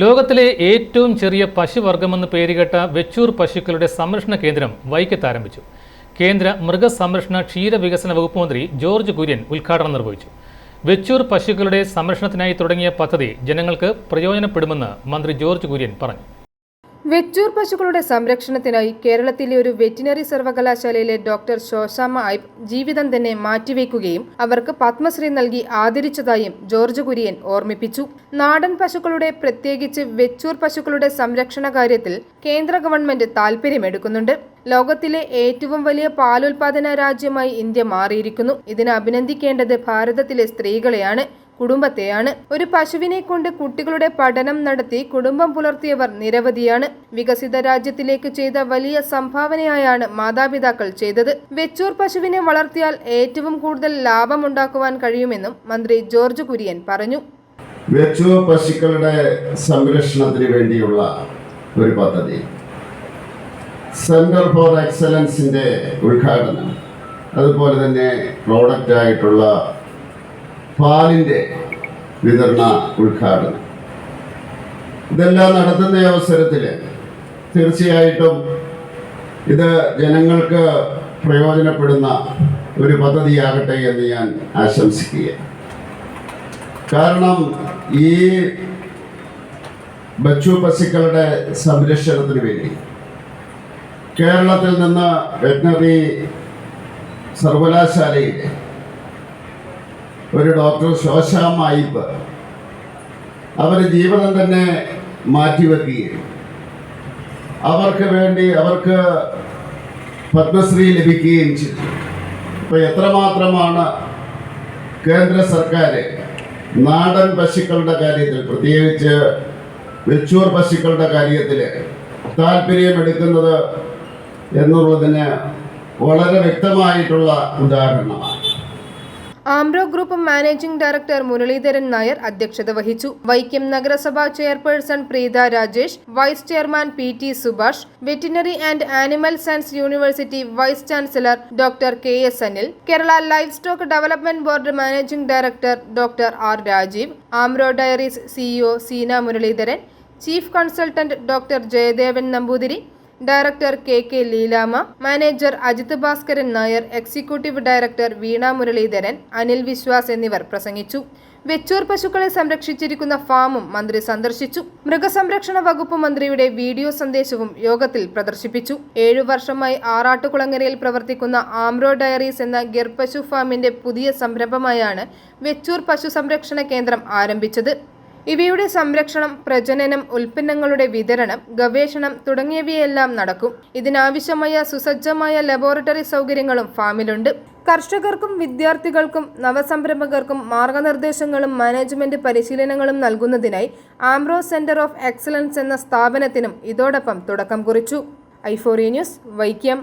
ലോകത്തിലെ ഏറ്റവും ചെറിയ പശുവർഗമെന്ന് പേരുകേട്ട വെച്ചൂർ പശുക്കളുടെ സംരക്ഷണ കേന്ദ്രം വൈക്കത്ത് ആരംഭിച്ചു കേന്ദ്ര മൃഗസംരക്ഷണ ക്ഷീരവികസന വകുപ്പ് മന്ത്രി ജോർജ് കുര്യൻ ഉദ്ഘാടനം നിർവഹിച്ചു. വെച്ചൂർ പശുക്കളുടെ സംരക്ഷണത്തിനായി തുടങ്ങിയ പദ്ധതി ജനങ്ങൾക്ക് പ്രയോജനപ്പെടുമെന്ന് മന്ത്രി ജോർജ് കുര്യൻ പറഞ്ഞു. വെച്ചൂർ പശുക്കളുടെ സംരക്ഷണത്തിനായി കേരളത്തിലെ ഒരു വെറ്റിനറി സർവകലാശാലയിലെ ഡോക്ടർ ശോശാമ്മ ഐബ് ജീവിതം തന്നെ മാറ്റിവെക്കുകയും അവർക്ക് പത്മശ്രീ നൽകി ആദരിച്ചതായും ജോർജ് കുര്യൻ ഓർമ്മിപ്പിച്ചു. നാടൻ പശുക്കളുടെ പ്രത്യേകിച്ച് വെച്ചൂർ പശുക്കളുടെ സംരക്ഷണ കാര്യത്തിൽ കേന്ദ്ര ഗവൺമെന്റ് താൽപര്യമെടുക്കുന്നുണ്ട്. ലോകത്തിലെ ഏറ്റവും വലിയ പാലുൽപാദന രാജ്യമായി ഇന്ത്യ മാറിയിരിക്കുന്നു. ഇതിനെ അഭിനന്ദിക്കേണ്ടത് ഭാരതത്തിലെ സ്ത്രീകളെയാണ് കുടുംബത്തെയാണ്. ഒരു പശുവിനെ കൊണ്ട് കുട്ടികളുടെ പഠനം നടത്തി കുടുംബം പുലർത്തിയവർ നിരവധിയാണ്. വികസിത രാജ്യത്തിലേക്ക് ചെയ്ത വലിയ സംഭാവനയായാണ് മാതാപിതാക്കൾ ചെയ്തത്. വെച്ചൂർ പശുവിനെ വളർത്തിയാൽ ഏറ്റവും കൂടുതൽ ലാഭം ഉണ്ടാക്കുവാൻ കഴിയുമെന്നും മന്ത്രി ജോർജ് കുര്യൻ പറഞ്ഞു. വെച്ചൂർ പശുക്കളുടെ സംരക്ഷണത്തിന് വേണ്ടിയുള്ള ഒരു പദ്ധതി. സെന്റർ ഫോർ എക്സലൻസിന്റെ ഉദ്ഘാടനം. അതുപോലെ തന്നെ പ്രോഡക്റ്റ് ആയിട്ടുള്ള പാലിന്റെ വിതരണ ഉദ്ഘാടനം. ഇതെല്ലാം നടത്തുന്ന അവസരത്തിൽ തീർച്ചയായിട്ടും ഇത് ജനങ്ങൾക്ക് പ്രയോജനപ്പെടുന്ന ഒരു പദ്ധതിയാകട്ടെ എന്ന് ഞാൻ ആശംസിക്കുക കാരണം ഈ ബച്ചു പശുക്കളുടെ സംരക്ഷണത്തിന് വേണ്ടി കേരളത്തിൽ നിന്ന് വെറ്റിനറി സർവകലാശാലയിൽ ഒരു ഡോക്ടർ ശോശാം അയ്യപ്പ് അവർ ജീവിതം തന്നെ മാറ്റിവെക്കുകയും അവർക്ക് വേണ്ടി അവർക്ക് പത്മശ്രീ ലഭിക്കുകയും ചെയ്തു. അപ്പോൾ എത്രമാത്രമാണ് കേന്ദ്ര സർക്കാർ നാടൻ പശുക്കളുടെ കാര്യത്തിൽ പ്രത്യേകിച്ച് വെച്ചൂർ പശുക്കളുടെ കാര്യത്തിൽ താല്പര്യമെടുക്കുന്നത് എന്നുള്ളതിന് വളരെ വ്യക്തമായിട്ടുള്ള ഉദാഹരണമാണ്. Ambro group managing director Muralidharan Nair അധ്യക്ഷത വഹിച്ചു. വൈക്കം നഗരസഭാ chairperson Preetha Rajesh vice chairman P T Subhash veterinary and animal science university vice chancellor doctor K S Anil Kerala livestock development board managing director doctor R Rajeev Ambro dairies CEO Seena Muralidharan chief consultant doctor Jayadevan Namboothiri director K K Leelama manager Ajith Bhaskaran Nair executive director Veena Muralidharan Anil Vishwas എന്നിവർ പ്രസംഗിച്ചു. വെച്ചൂർ പശുക്കളെ സംരക്ഷിച്ചിരിക്കുന്ന ഫാമും മന്ത്രി സന്ദർശിച്ചു. മൃഗസംരക്ഷണ വകുപ്പ് മന്ത്രിയുടെ video സന്ദേശവും യോഗത്തിൽ പ്രദർശിപ്പിച്ചു. ഏഴു വർഷമായി ആറാട്ടുകുളങ്ങരയിൽ പ്രവർത്തിക്കുന്ന ആംറോ ഡയറീസ് എന്ന ഗിർപശു ഫാമിന്റെ പുതിയ സംരംഭമായാണ് വെച്ചൂർ പശു സംരക്ഷണ കേന്ദ്രം ആരംഭിച്ചത്. ഇവയുടെ സംരക്ഷണം പ്രജനനം ഉൽപ്പന്നങ്ങളുടെ വിതരണം ഗവേഷണം തുടങ്ങിയവയെല്ലാം നടക്കും. ഇതിനാവശ്യമായ സുസജ്ജമായ ലബോറട്ടറി സൗകര്യങ്ങളും ഫാമിലുണ്ട്. കർഷകർക്കും വിദ്യാർത്ഥികൾക്കും നവസംരംഭകർക്കും മാർഗനിർദ്ദേശങ്ങളും മാനേജ്മെന്റ് പരിശീലനങ്ങളും നൽകുന്നതിനായി ആംബ്രോ സെന്റർ ഓഫ് എക്സലൻസ് എന്ന സ്ഥാപനത്തിനും ഇതോടൊപ്പം തുടക്കം കുറിച്ചു. ഐഫോറി ന്യൂസ് വൈക്കം.